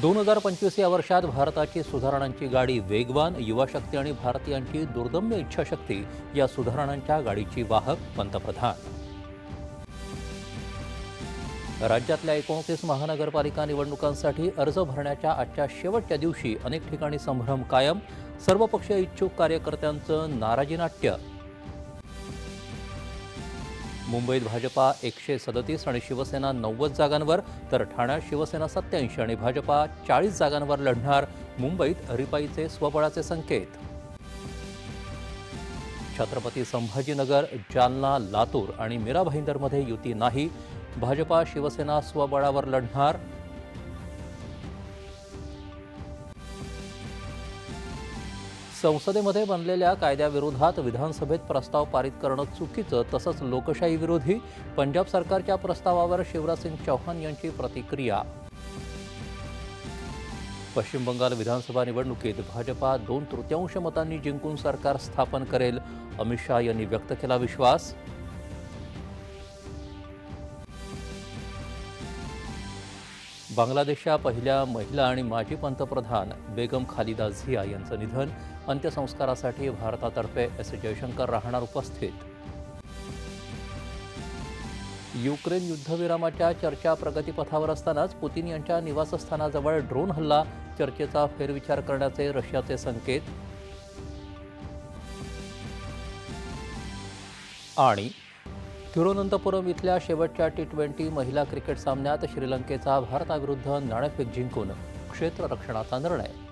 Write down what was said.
दोन हजार पंचवीस या वर्षात भारताची सुधारणांची गाडी वेगवान युवाशक्ती आणि भारतीयांची दुर्दम्य इच्छाशक्ती या सुधारणांच्या गाडीची वाहक पंतप्रधान. राज्यातल्या एकोणतीस महानगरपालिका निवडणुकांसाठी अर्ज भरण्याच्या आजच्या शेवटच्या दिवशी अनेक ठिकाणी संभ्रम कायम. सर्वपक्षीय इच्छुक कार्यकर्त्यांचं नाराजी नाट्य. मुंबईत भाजपा एकशे सदतीस आणि शिवसेना नव्वद जागांवर तर ठाण्यात शिवसेना सत्याऐंशी आणि भाजपा चाळीस जागांवर लढणार मुंबईत रिपाईचे स्वबळाचे संकेत. छत्रपती संभाजीनगर जालना लातूर आणि मीरा भाईंदरमध्ये युती नाही. भाजपा शिवसेना स्वबळावर लढणार संसदेमध्ये बनलेल्या कायद्याविरोधात विधानसभेत प्रस्ताव पारित करणं चुकीचं तसंच लोकशाही विरोधी पंजाब सरकारच्या प्रस्तावावर शिवराजसिंग चौहान यांची प्रतिक्रिया. पश्चिम बंगाल विधानसभा निवडणुकीत भाजपा दोन तृतीयांश मतांनी जिंकून सरकार स्थापन करेल अमित शहा यांनी व्यक्त केला विश्वास. बांगलादेशच्या पहिल्या महिला आणि माजी पंतप्रधान बेगम खालिदा झिया यांचं निधन अंत्यसंस्कारासाठी भारतातर्फे एस. जयशंकर राहणार उपस्थित. युक्रेन युद्धविरामाच्या चर्चा प्रगतीपथावर असतानाच पुतीन यांच्या निवासस्थानाजवळ ड्रोन हल्ला चर्चेचा फेरविचार करण्याचे रशियाचे संकेत. आणि तिरुवनंतपुरम इथल्या शेवटच्या टी ट्वेंटी महिला क्रिकेट सामन्यात श्रीलंकेचा भारताविरुद्ध नाणेफेक जिंकून क्षेत्ररक्षणाचा निर्णय